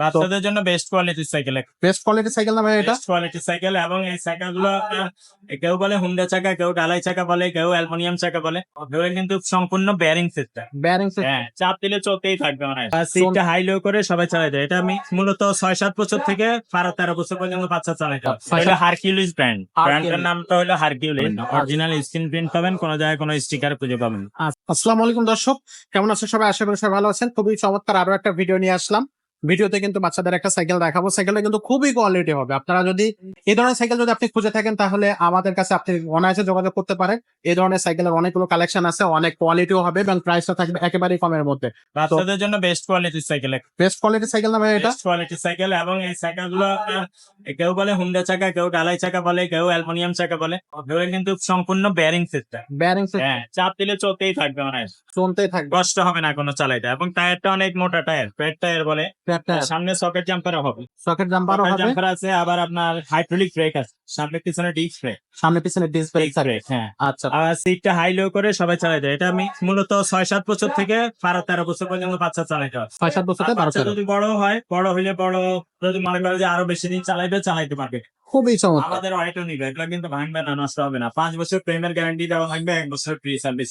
বাচ্চাদের জন্য best quality cycle best quality cycle না ভাই এটা? বেস্ট কোয়ালিটির সাইকেল এবং এই সাইকেলগুলো কেউ বলে হুন্ডা চাকা কেউ ডালাই চাকা বলে কেউ অ্যালুমিনিয়াম চাকা বলে। এগুলো কিন্তু সম্পূর্ণ ব্যারিং সিস্টেম ব্যারিং হ্যাঁ চাপ দিলে চলতেই থাকবে মানে সিটটা হাই লো করে সবাই চালাই দেয়। এটা আমি মূলত ছয় সাত বছর থেকে বারো তেরো বছর পর্যন্ত বাচ্চা চালাই দেয় ছয় এটা হারকিউলিস ব্র্যান্ড। ব্র্যান্ডের নামটা হলো হারকিউলিস অরিজিনাল স্ক্রিন প্রিন্ট পাবেন কোনো জায়গায় কোনো স্টিকার খুঁজে পাবেন আসসালামু আলাইকুম দর্শক। কেমন আছেন সবাই? আশা করি সবাই ভালো আছেন। খুবই চমৎকার আরও একটা ভিডিও নিয়ে আসলাম। ভিডিওতে কিন্তু বাচ্চাদের একটা সাইকেল দেখাবো। সাইকেলটা কিন্তু খুবই কোয়ালিটি হবে। আপনারা যদি এই ধরনের সাইকেল যদি আপনি খুঁজে থাকেন তাহলে আমাদের কাছে আপনি অনায়াসে যোগাযোগ করতে পারেন। এই ধরনের সাইকেলের অনেকগুলো কালেকশন আছে অনেক কোয়ালিটিও হবে এবং প্রাইসটা থাকবে একেবারেই কমের মধ্যে। বাচ্চাদের জন্য বেস্ট কোয়ালিটির সাইকেল বেস্ট কোয়ালিটির সাইকেল না এটা? বেস্ট কোয়ালিটির সাইকেল এবং এই সাইকেলগুলো কেউ বলে হুন্ডা চাকা কেউ ডালাই চাকা বলে কেউ অ্যালুমিনিয়াম চাকা বলে। এগুলো কিন্তু সম্পূর্ণ ব্যারিং সিস্টেম ব্যারিং হ্যাঁ চাপ দিলে চলতেই থাকবে মানে চলতেই থাকবে। কষ্ট হবে না কোনো চালাইতে এবং টায়ারটা অনেক মোটা টায়ার পেট টায়ার বলে। সামনে সকেট জাম্পারও হবে। সকেট জাম্পারও হবে। জাম্পার আছে আবার আপনার হাইড্রোলিক ব্রেক আছে। সামনে পিছনে ডিস্ক ব্রেক সামনে পিছনে ডিস্ক ব্রেক হ্যাঁ। আচ্ছা। আর সিটটা হাই লো করে সবাই চালাই দেয়। এটা আমি মূলত ছয় সাত বছর থেকে বারো তেরো বছর পর্যন্ত বাচ্চা চালাইতে হয় ছয় সাত বছর থেকে বারো বাচ্চা তেরো। যদি বড় হয় বড় হইলে বড় যদি মনে করে যে আরও বেশি দিন চালাইবে চালাইতে পারবে। খুবই চমৎকার। আমাদের হয়তো নিবে। এগুলো কিন্তু ভাঙবে না নষ্ট হবে না। পাঁচ বছর প্রেমের গ্যারান্টি দেওয়া থাকবে এক বছর ফ্রি সার্ভিস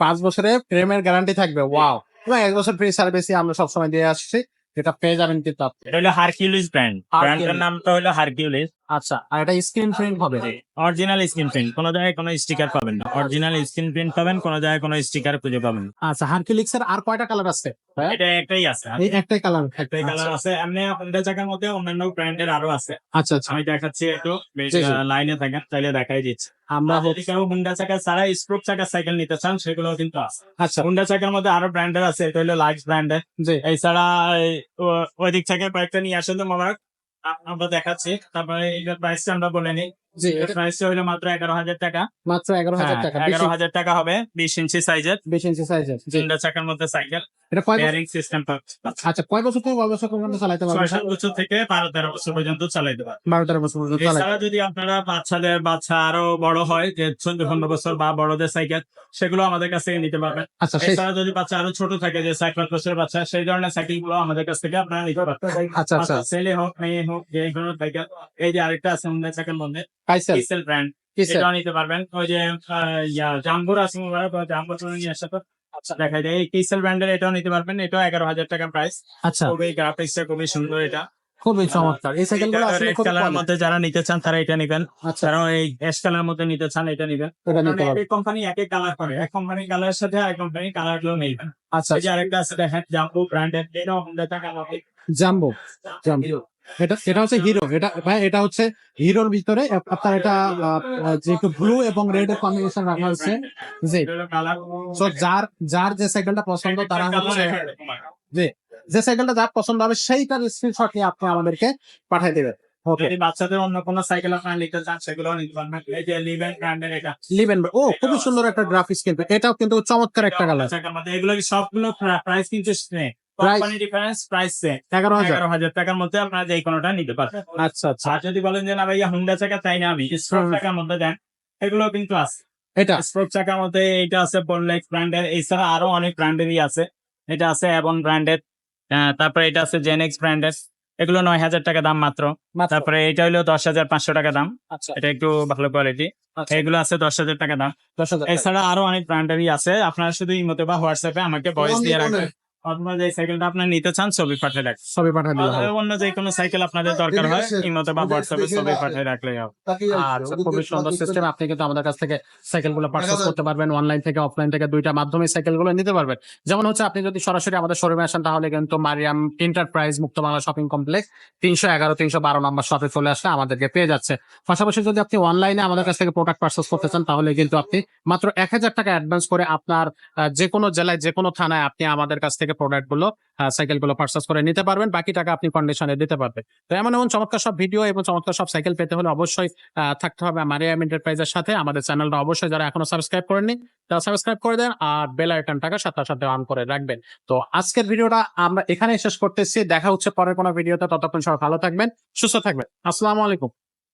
পাঁচ বছরে প্রেমের গ্যারান্টি থাকবে ওয়াও এবং এক বছর ফ্রি সার্ভিসই আমরা সবসময় দিয়ে আসছি। যেটা পেয়ে যাবেন কিন্তু আপনি। এটা হলো হারকিউলিস ব্র্যান্ড ব্র্যান্ডের নাম নামটা হলো হারকিউলিস আচ্ছা আর এটা স্ক্রিন প্রিন্ট হবে। অরিজিনাল স্ক্রিন প্রিন্ট কোনো জায়গায় কোনো স্টিকার পাবেন না। অরিজিনাল স্ক্রিন প্রিন্ট পাবেন কোনো জায়গায় কোনো স্টিকার খুঁজে পাবেন আচ্ছা হারকিউলিক্স এর আর কয়টা কালার আছে? এটা একটাই আছে। এই একটাই কালার একটাই কালার আছে। এমনি আপনাদের জায়গার মধ্যে অন্যান্য ব্র্যান্ডের আরও আছে। আচ্ছা আচ্ছা। আমি দেখাচ্ছি একটু। লাইনে থাকেন তাইলে দেখাই দিচ্ছি। আমরা যদি কেউ হুন্ডা চাকা ছাড়া স্প্রোক চাকা সাইকেল নিতে চান সেগুলো কিন্তু আছে। আচ্ছা। হুন্ডা চাকার মধ্যে আরও ব্র্যান্ডের আছে এটা হলো লাক্স ব্র্যান্ডের এছাড়া ওই দিক থেকে কয়েকটা নিয়ে আসেন তো মোবারক। আমরা দেখাচ্ছি তারপরে এটার প্রাইসটা আমরা বলে নিই। মাত্র এগারো হাজার টাকা। মাত্র এগারো হাজার টাকা হ্যাঁ, এগারো হাজার টাকা হবে বিশ ইঞ্চি সাইজের বিশ ইঞ্চি সাইজের জি। চাকার মধ্যে সাইকেল এটা কয় বেয়ারিং সিস্টেম আচ্ছা কয় বছর থেকে কয় বছর পর্যন্ত চালাতে পারবে? ছয় বছর থেকে বারো তেরো বছর পর্যন্ত চালাইতে পারে বারো তেরো বছর পর্যন্ত এছাড়া যদি আপনারা বাচ্চাদের বাচ্চা আরও বড় হয় যে চোদ্দ পনেরো বছর বা বড়দের সাইকেল সেগুলো আমাদের কাছ থেকে নিতে পারবেন। আচ্ছা এছাড়া যদি বাচ্চা আরও ছোট থাকে যে সাত পাঁচ বছরের বাচ্চা সেই ধরনের সাইকেলগুলো আমাদের কাছ থেকে আপনারা নিতে পারবেন। আচ্ছা আচ্ছা। ছেলে হোক মেয়ে হোক যে কোনো সাইকেল এই যে আরেকটা আছে সাইকেল মধ্যে কাইসেল কিসেল ব্র্যান্ড কিসেল নিতে পারবেন। ওই যে জাম্বুর আছে জাম্বুর নিয়ে তো আচ্ছা। দেখা যায় এই কিসেল ব্র্যান্ডের এটাও নিতে পারবেন। এটাও এগারো হাজার টাকা প্রাইস আচ্ছা। খুবই গ্রাফিক্সটা খুবই সুন্দর এটা। খুবই চমৎকার। এই সাইকেল আসলে খুব কালারের মধ্যে যারা নিতে চান তারা এটা নিবেন। যারা এই অ্যাশ কালার মধ্যে নিতে চান এটা নিবেন। এটা নিতে এক কোম্পানি এক এক কালার করে। এক কোম্পানি কালারের সাথে এক কোম্পানি কালারগুলো নেবেন আচ্ছা। এই যে আরেকটা আছে দেখেন জাম্বু ব্র্যান্ডের হুন্ডা টাকা জাম্বো। জাম্বো। এটা এটা হচ্ছে হিরো এটা ভাই এটা হচ্ছে হিরোর ভিতরে আপ- আপনার এটা যেহেতু ব্লু এবং রেড এর কম্বিনেশন রাখা জি কালার যার যার যে সাইকেলটা পছন্দ তারা হচ্ছে যে সাইকেলটা যার পছন্দ হবে সেইটার স্ক্রিনশট নিয়ে আপনি আমাদেরকে পাঠিয়ে দেবেন। যদি বাচ্চাদের অন্য কোনো সাইকেল আপনারা নিতে চান সেগুলো নিতে পারবেন এই যে লিভেন ব্র্যান্ডের এটা। লিবেন ও খুবই সুন্দর একটা গ্রাফিক্স কিন্তু এটাও কিন্তু চমৎকার একটা কালার এগুলো কি সবগুলো প্রাইস কিন্তু কোম্পানি ডিফারেন্স প্রাইস সেম এগারো হাজার। এগারো হাজার টাকার মধ্যে আপনারা যে কোনোটা নিতে পারবেন। আচ্ছা আচ্ছা। আর যদি বলেন যে না ভাইয়া হুন্ডা চাকা তাই না আমি। স্ট্রোক চাকার মধ্যে দেন এগুলো কিন্তু আছে। এটা। স্ট্রোক চাকার মধ্যে এটা আছে বললেক্স ব্র্যান্ডের এছাড়া আরও অনেক ব্র্যান্ডেরই আছে। এটা আছে অ্যাবন ব্র্যান্ডের তারপরে এটা আছে জেনেক্স ব্র্যান্ডের এগুলো নয় হাজার টাকা দাম মাত্র। তারপরে এটা হলো দশ হাজার পাঁচশো টাকা দাম। আচ্ছা। এটা একটু ভালো কোয়ালিটি আচ্ছা। এগুলো আছে দশ হাজার টাকা দাম। এছাড়া আরও অনেক ব্র্যান্ডেরই আছে। আপনারা শুধু ইমোতে বা হোয়াটসঅ্যাপে আমাকে ভয়েস দিয়ে রাখবেন। যে সাইকেলটা আপনার নিতে চান ছবি পাঠিয়ে রাখবেন সবই পাঠিয়ে দিলে হবে। অন্য যে কোনো সাইকেল আপনাদের দরকার হয় ইমোতে বা হোয়াটসঅ্যাপে ছবি পাঠিয়ে রাখলেই হবে। আচ্ছা খুবই সুন্দর সিস্টেম আপনি কিন্তু আমাদের কাছ থেকে সাইকেলগুলো পারচেস করতে পারবেন অনলাইন থেকে অফলাইন থেকে দুইটা মাধ্যমে সাইকেলগুলো নিতে পারবেন। যেমন হচ্ছে আপনি যদি সরাসরি আমাদের শোরুমে আসেন তাহলে কিন্তু মারিয়াম এন্টারপ্রাইজ মুক্ত বাংলা শপিং কমপ্লেক্স তিনশো এগারো তিনশো বারো নম্বর শপে চলে আসলে আমাদেরকে পেয়ে যাচ্ছে। পাশাপাশি যদি আপনি অনলাইনে আমাদের কাছ থেকে প্রোডাক্ট পারচেস করতে চান তাহলে কিন্তু আপনি মাত্র এক হাজার টাকা অ্যাডভান্স করে আপনার যে কোনো জেলায় যে কোনো থানায় আপনি আমাদের কাছ থেকে প্রোডাক্টগুলো সাইকেলগুলো পারচেস করে নিতে পারবেন, বাকি টাকা আপনি কন্ডিশনে দিতে পারবেন। তো এমন এমন চমৎকার সব ভিডিও এবং চমৎকার সব সাইকেল পেতে হলে অবশ্যই থাকতে হবে মারিয়াম এন্টারপ্রাইজের সাথে। আমাদের চ্যানেলটা অবশ্যই যারা এখনও সাবস্ক্রাইব করেননি, তারা সাবস্ক্রাইব করে দেন আর বেল আইকনটাকে সাথে সাথে অন করে রাখবেন। তো আজকের ভিডিওটা আমরা এখানে শেষ করতেছি। দেখা হচ্ছে পরের কোনো ভিডিওতে ততক্ষণ সবাই ভালো থাকবেন, সুস্থ থাকবেন। আসসালামু আলাইকুম।